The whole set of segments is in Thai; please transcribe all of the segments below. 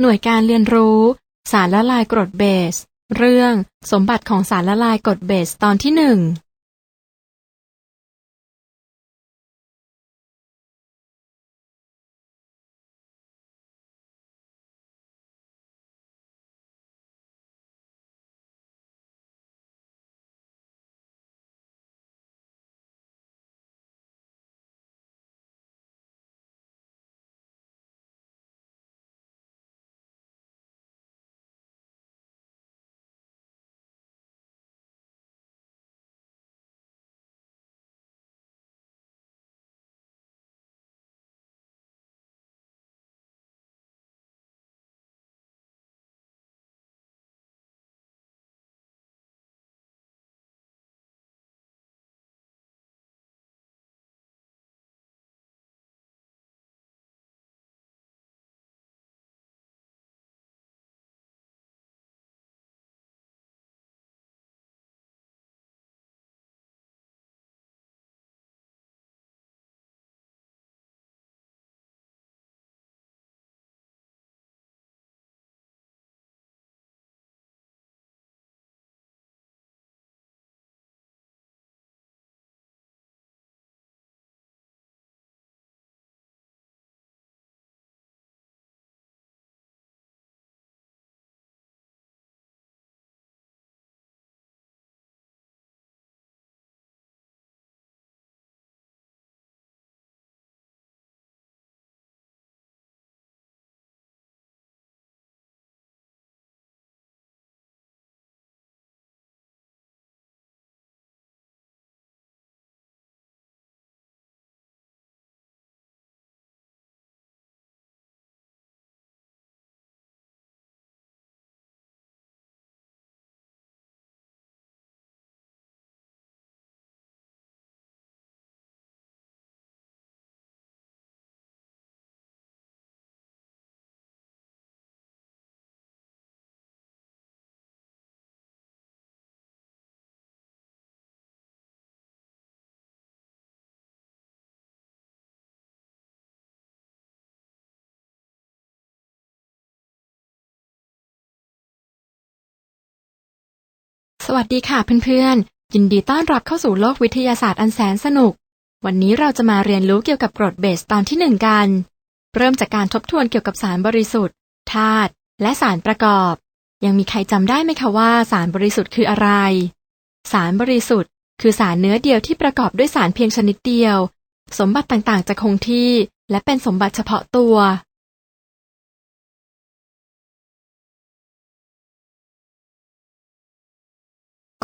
หน่วยการเรียนรู้ สารละลายกรดเบส เรื่อง สมบัติของสารละลายกรดเบสตอนที่หนึ่ง สวัสดีค่ะเพื่อนๆ ยินดีต้อนรับเข้าสู่โลกวิทยาศาสตร์อันแสนสนุก วันนี้เราจะมาเรียนรู้เกี่ยวกับกรดเบสตอนที่หนึ่งกัน เริ่มจากการทบทวนเกี่ยวกับสารบริสุทธิ์ธาตุและสารประกอบ ยังมีใครจำได้ไหมคะว่าสารบริสุทธิ์คืออะไร สารบริสุทธิ์ คือสารเนื้อเดียวที่ประกอบด้วยสารเพียงชนิดเดียว สมบัติต่างๆ จะคงที่ และเป็นสมบัติเฉพาะตัว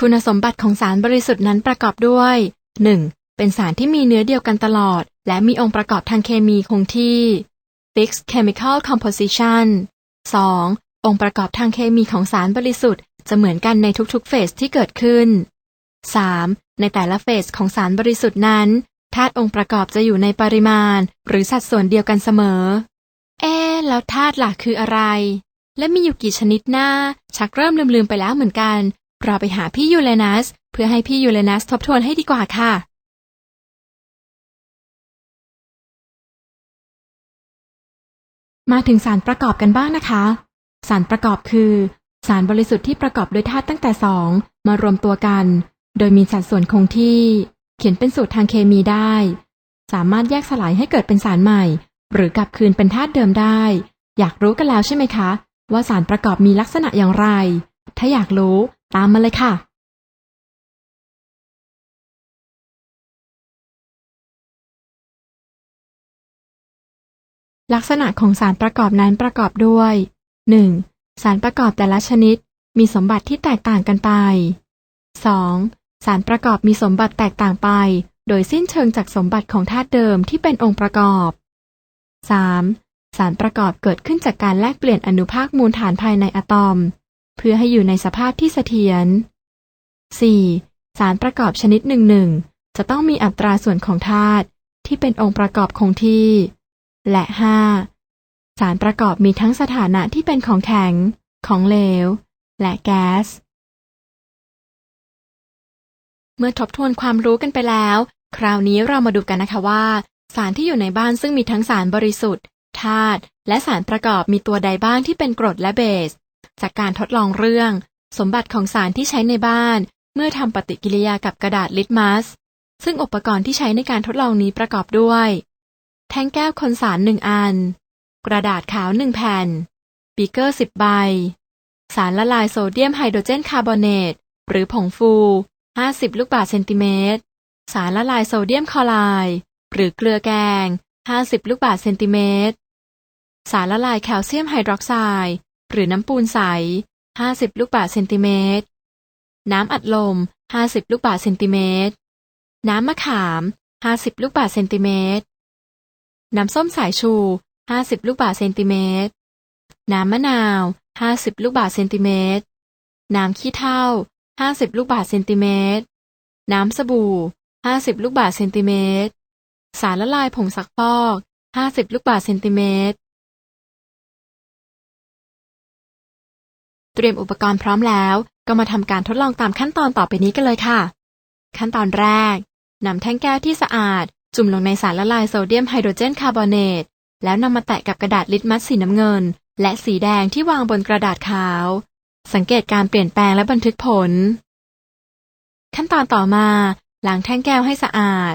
คุณสมบัติของสารบริสุทธิ์นั้นประกอบด้วย 1. เป็นสารที่มีเนื้อเดียวกันตลอด และมีองค์ประกอบทางเคมีคงที่ fixed chemical composition 2. องค์ประกอบทางเคมีของสารบริสุทธิ์จะเหมือนกันในทุกๆเฟสที่เกิดขึ้น 3. ในแต่ละเฟสของสารบริสุทธิ์นั้นธาตุองค์ประกอบจะอยู่ในปริมาณ หรือสัดส่วนเดียวกันเสมอ เอ๊แล้วธาตุล่ะคืออะไร และมีอยู่กี่ชนิดหน้า ชักเริ่มลืมๆไปแล้วเหมือนกัน เราไปหาพี่ยูเรนัส เพื่อให้พี่ยูเรนัสทบทวนให้ดีกว่าค่ะ มาถึงสารประกอบกันบ้างนะคะ สารประกอบคือ สารบริสุทธิ์ที่ประกอบด้วยธาตุตั้งแต่สองมารวมตัวกัน โดยมีสัดส่วนคงที่ เขียนเป็นสูตรทางเคมีได้ สามารถแยกสลายให้เกิดเป็นสารใหม่ หรือกลับคืนเป็นธาตุเดิมได้ อยากรู้กันแล้วใช่ไหมคะ ว่าสารประกอบมีลักษณะอย่างไร ถ้าอยากรู้ ตามมาเลยค่ะลักษณะของสารประกอบนั้นประกอบด้วย 1. สารประกอบแต่ละชนิดมีสมบัติที่แตกต่างกันไป 2. สารประกอบมีสมบัติแตกต่างไป โดยสิ้นเชิงจากสมบัติของธาตุเดิมที่เป็นองค์ประกอบ 3. สารประกอบเกิดขึ้นจากการแลกเปลี่ยนอนุภาคมูลฐานภายในอะตอม เพื่อให้อยู่ในสภาพที่เสถียร 4. สารประกอบชนิดหนึ่งหนึ่งจะต้องมีอัตราส่วนของธาตุที่เป็นองค์ประกอบคงที่ และ 5. สารประกอบมีทั้งสถานะที่เป็นของแข็ง ของเหลว และแก๊ส เมื่อทบทวนความรู้กันไปแล้ว คราวนี้เรามาดูกันนะคะว่า สารที่อยู่ในบ้านซึ่งมีทั้งสารบริสุทธิ์ธธาตุและสารประกอบมีตัวใดบ้างที่เป็นกรดและเบส จากการทดลองเรื่อง สมบัติของสารที่ใช้ในบ้าน เมื่อทำปฏิกิริยากับกระดาษลิตมัส ซึ่งอุปกรณ์ที่ใช้ในการทดลองนี้ประกอบด้วย แท่งแก้วคนสารหนึ่งอัน กระดาษขาวหนึ่งแผ่นบีเกอร์สิบใบ สารละลายโซเดียมไฮโดรเจนคาร์บอเนต หรือผงฟู 50 ลูกบาศก์เซนติเมตร สารละลายโซเดียมคลอไรด์หรือเกลือแกง 50 ลูกบาศก์เซนติเมตร สารละลายแคลเซียมไฮดรอกไซด์ หรือน้ำปูนใส 50 ลูกบาศก์เซนติเมตร น้ำอัดลม 50 ลูกบาศก์เซนติเมตร น้ำมะขาม 50 ลูกบาศก์เซนติเมตร น้ำส้มสายชู 50 ลูกบาศก์เซนติเมตร น้ำมะนาว 50 ลูกบาศก์เซนติเมตร น้ำขี้เถ้า 50 ลูกบาศก์เซนติเมตร น้ำสบู่ 50 ลูกบาศก์เซนติเมตร สารละลายผงซักฟอก 50 ลูกบาศก์เซนติเมตร เตรียมอุปกรณ์พร้อมแล้ว ก็มาทำการทดลองตามขั้นตอนต่อไปนี้กันเลยค่ะ ขั้นตอนแรกนำแท่งแก้วที่สะอาด จุ่มลงในสารละลายโซเดียมไฮโดรเจนคาร์บอเนตแล้วนำมาแตะกับกระดาษลิตมัสสีน้ำเงิน และสีแดงที่วางบนกระดาษขาว สังเกตการเปลี่ยนแปลงและบันทึกผล ขั้นตอนต่อมาล้างแท่งแก้วให้สะอาด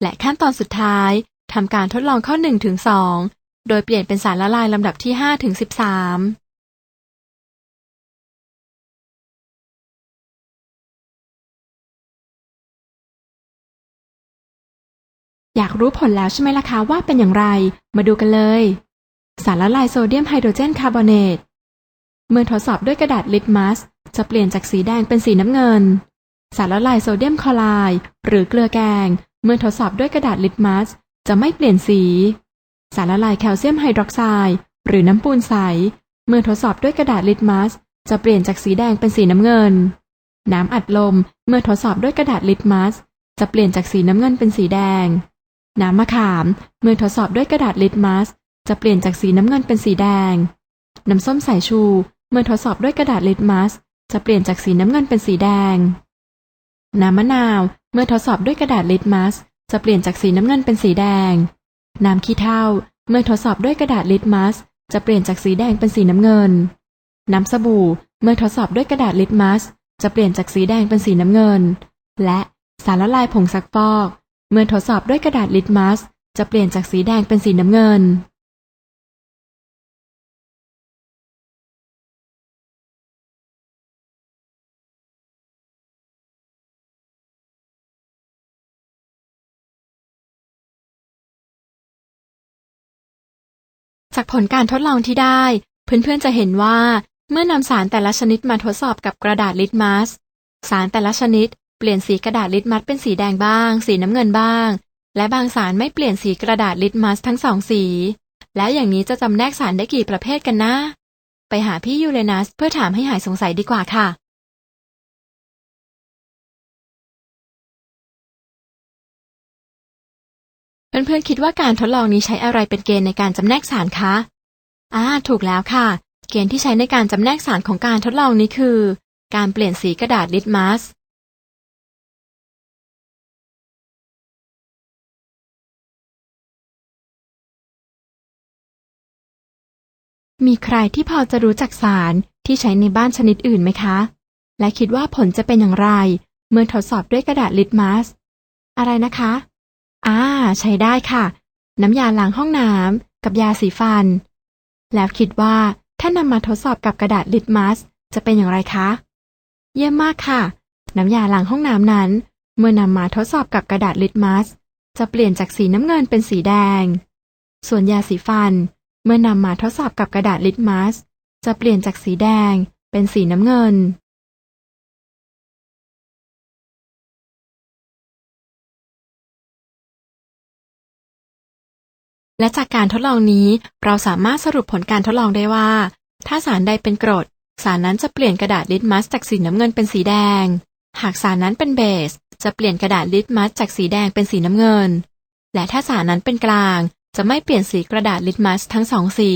และขั้นตอนสุดท้ายทำการทดลองข้อ1ถึง2โดยเปลี่ยนเป็นสารละลายลำดับที่5ถึง13 อยากรู้ผลแล้วใช่ไหมล่ะคะว่าเป็นอย่างไร มาดูกันเลย สารละลายโซเดียมไฮโดรเจนคาร์บอเนต เมื่อทดสอบด้วยกระดาษลิตมัส จะเปลี่ยนจากสีแดงเป็นสีน้ำเงิน สารละลายโซเดียมคลอไรด์หรือเกลือแกง เมื่อทดสอบด้วยกระดาษลิตมัส จะไม่เปลี่ยนสี สารละลายแคลเซียมไฮดรอกไซด์หรือน้ำปูนใส เมื่อทดสอบด้วยกระดาษลิตมัส จะเปลี่ยนจากสีแดงเป็นสีน้ำเงิน น้ำอัดลมเมื่อทดสอบด้วยกระดาษลิตมัส จะเปลี่ยนจากสีน้ำเงินเป็นสีแดง น้ำมะขาม เมื่อทดสอบด้วยกระดาษลิตมัส จะเปลี่ยนจากสีน้ำเงินเป็นสีแดง น้ำส้มสายชู เมื่อทดสอบด้วยกระดาษลิตมัส จะเปลี่ยนจากสีน้ำเงินเป็นสีแดง น้ำมะนาว เมื่อทดสอบด้วยกระดาษลิตมัส จะเปลี่ยนจากสีน้ำเงินเป็นสีแดง น้ำขี้เถ้า เมื่อทดสอบด้วยกระดาษลิตมัส จะเปลี่ยนจากสีแดงเป็นสีน้ำเงิน น้ำสบู่ เมื่อทดสอบด้วยกระดาษลิตมัส จะเปลี่ยนจากสีแดงเป็นสีน้ำเงิน และสารละลายผงซักฟอก เมื่อทดสอบด้วยกระดาษลิตมัส จะเปลี่ยนจากสีแดงเป็นสีน้ำเงิน จากผลการทดลองที่ได้ เพื่อนๆจะเห็นว่า เมื่อนำสารแต่ละชนิดมาทดสอบกับกระดาษลิตมัส สารแต่ละชนิด ปลี่ยนสีกระดาษลิตมัสเป็นสีแดงบ้าง สีน้ำเงินบ้าง และบางสารไม่เปลี่ยนสีกระดาษลิตมัสทั้งสองสี แล้วอย่างนี้จะจำแนกสารได้กี่ประเภทกันนะ ไปหาพี่ยูเรนัสเพื่อถามให้หายสงสัยดีกว่าค่ะเพื่อนๆคิดว่าการทดลองนี้ใช้อะไรเป็นเกณฑ์ในการจำแนกสารคะอ่าถูกแล้วค่ะ เกณฑ์ที่ใช้ในการจำแนกสารของการทดลองนี้คือ การเปลี่ยนสีกระดาษลิตมัส มีใครที่พอจะรู้จักสารที่ใช้ในบ้านชนิดอื่นไหมคะ และคิดว่าผลจะเป็นอย่างไร เมื่อทดสอบด้วยกระดาษลิตมัส อะไรนะคะ อ่า ใช้ได้ค่ะ น้ำยาล้างห้องน้ำกับยาสีฟัน แล้วคิดว่าถ้านำมาทดสอบกับกระดาษลิตมัส จะเป็นอย่างไรคะ เยี่ยมมากค่ะ น้ำยาล้างห้องน้ำนั้น เมื่อนำมาทดสอบกับกระดาษลิตมัส จะเปลี่ยนจากสีน้ำเงินเป็นสีแดง ส่วนยาสีฟัน เมื่อนำมาทดสอบกับกระดาษลิตมัส จะเปลี่ยนจากสีแดงเป็นสีน้ำเงิน และจากการทดลองนี้เราสามารถสรุปผลการทดลองได้ว่า ถ้าสารใดเป็นกรด สารนั้นจะเปลี่ยนกระดาษลิตมัสจากสีน้ำเงินเป็นสีแดง หากสารนั้นเป็นเบส จะเปลี่ยนกระดาษลิตมัสจากสีแดงเป็นสีน้ำเงิน และถ้าสารนั้นเป็นกลาง จะไม่เปลี่ยนสีกระดาษลิตมัสทั้งสองสี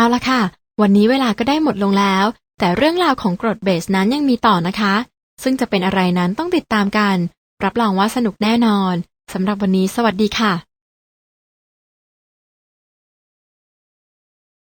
เอาละค่ะ วันนี้เวลาก็ได้หมดลงแล้ว แต่เรื่องราวของกรดเบสนั้นยังมีต่อนะคะ ซึ่งจะเป็นอะไรนั้นต้องติดตามกัน รับรองว่าสนุกแน่นอนสำหรับวันนี้สวัสดีค่ะ